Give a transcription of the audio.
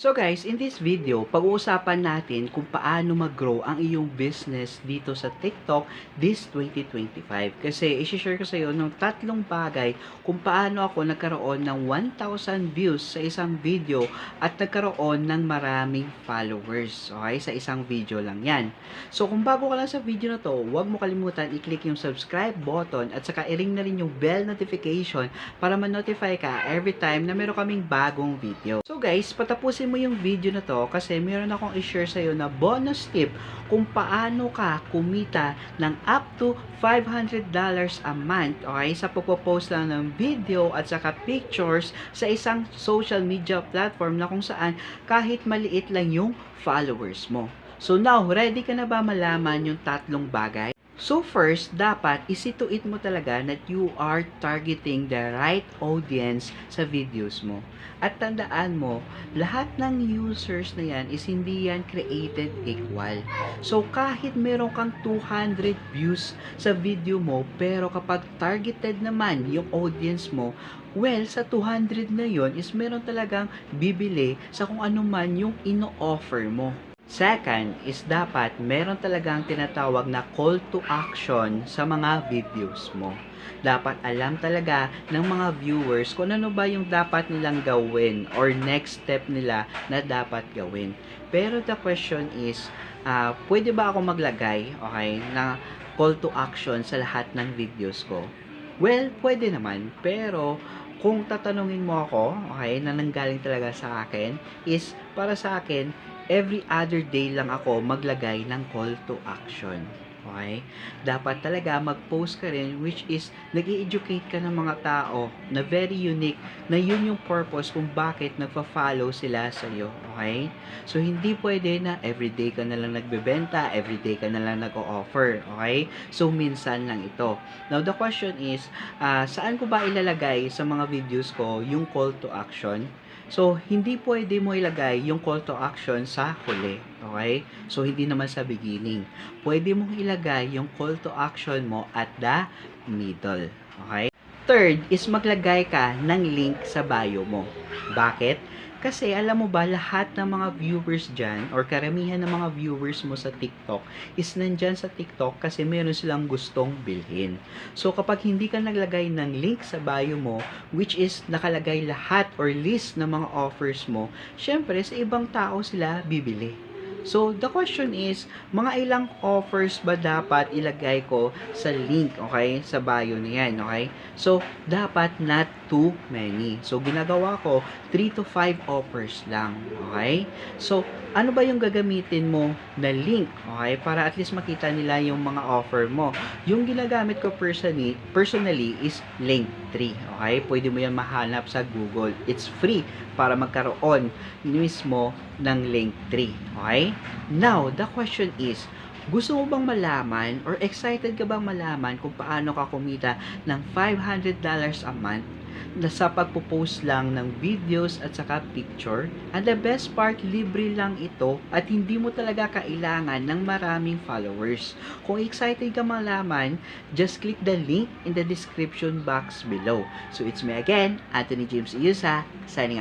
So guys, in this video, pag-uusapan natin kung paano mag-grow ang iyong business dito sa TikTok this 2025. Kasi isi-share ko sa iyo ng tatlong bagay kung paano ako nagkaroon ng 1,000 views sa isang video at nagkaroon ng maraming followers. Okay? Sa isang video lang yan. So kung bago ka lang sa video na to, huwag mo kalimutan i-click yung subscribe button at saka i-ring na rin yung bell notification para ma-notify ka every time na meron kaming bagong video. So guys, patapusin mo yung video na to kasi meron akong i-share sa iyo na bonus tip kung paano ka kumita ng up to $500 a month okay sa pagpo-post lang ng video at saka pictures sa isang social media platform na kung saan kahit maliit lang yung followers mo. So now, ready ka na ba malaman yung tatlong bagay? So first, dapat isituit mo talaga that you are targeting the right audience sa videos mo. At tandaan mo, lahat ng users na yan is hindi yan created equal. So kahit meron kang 200 views sa video mo, pero kapag targeted naman yung audience mo, well, sa 200 na yon is meron talagang bibili sa kung ano man yung ino-offer mo. Second is dapat meron talagang tinatawag na call to action sa mga videos mo. Dapat alam talaga ng mga viewers kung ano ba yung dapat nilang gawin or next step nila na dapat gawin. Pero the question is, ah, pwede ba ako maglagay, okay, na call to action sa lahat ng videos ko? Well, pwede naman, pero kung tatanungin mo ako, okay, na nanggaling talaga sa akin, is para sa akin, every other day lang ako maglagay ng call to action. Okay? Dapat talaga mag-post ka rin which is nag educate ka ng mga tao na very unique na yun yung purpose kung bakit nagpa-follow sila sa iyo. Okay? So, hindi pwede na everyday ka na lang nagbebenta, everyday ka na lang nag-o-offer. Okay? So, minsan lang ito. Now, the question is, ah, saan ko ba ilalagay sa mga videos ko yung call to action? So, hindi pwede mo ilagay yung call to action sa huli. Okay? So, hindi naman sa beginning. Pwede mong ilagay yung call to action mo at the middle. Okay? Third is maglagay ka ng link sa bio mo. Bakit? Kasi alam mo ba, lahat ng mga viewers dyan, or karamihan ng mga viewers mo sa TikTok, is nandyan sa TikTok kasi meron silang gustong bilhin. So, kapag hindi ka naglagay ng link sa bio mo, which is nakalagay lahat or list ng mga offers mo, syempre, sa ibang tao sila bibili. So, the question is, mga ilang offers ba dapat ilagay ko sa link, okay? Sa bio na yan, okay? So, dapat not too many. So, ginagawa ko, 3 to 5 offers lang, okay? So, ano ba yung gagamitin mo na link, okay? Para at least makita nila yung mga offer mo. Yung ginagamit ko personally, personally is Link3, okay? Pwede mo yan mahanap sa Google. It's free para magkaroon mismo ng Link3, okay? Now, the question is, gusto mo bang malaman or excited ka bang malaman kung paano ka kumita ng $500 a month na sa pagpo-post lang ng videos at saka picture? And the best part, libre lang ito at hindi mo talaga kailangan ng maraming followers. Kung excited ka malaman, just click the link in the description box below. So it's me again, Anthony James Iusa, signing out.